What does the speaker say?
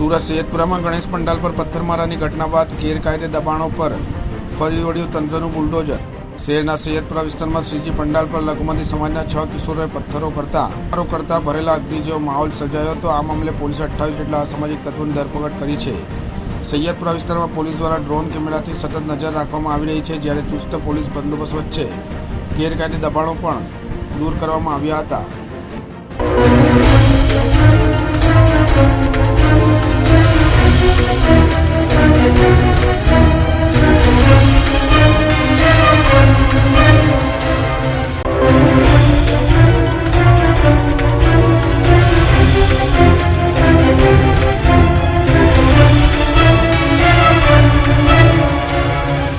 સુરત સૈયદપુરામાં ગણેશ પંડાલ પર પથ્થરમારાની ઘટના બાદ ગેરકાયદે દબાણો પર ફરી વળ્યું તંત્રનું બુલડોઝર. શહેરના સૈયદપુરા વિસ્તારમાં શ્રીજી પંડાલ પર લઘુમતી સમાજના છ કિશોરોએ પથ્થરો કરતા મારો કરતા ભરેલા અગ્નિ જેવો માહોલ સર્જાયો હતો. આ મામલે પોલીસે અઠ્ઠાવીસ જેટલા અસામાજિક તત્વોની ધરપકડ કરી છે. સૈયદપુરા વિસ્તારમાં પોલીસ દ્વારા ડ્રોન કેમેરાથી સતત નજર રાખવામાં આવી રહી છે, જ્યારે ચુસ્ત પોલીસ બંદોબસ્ત વચ્ચે ગેરકાયદે દબાણો પણ દૂર કરવામાં આવ્યા હતા.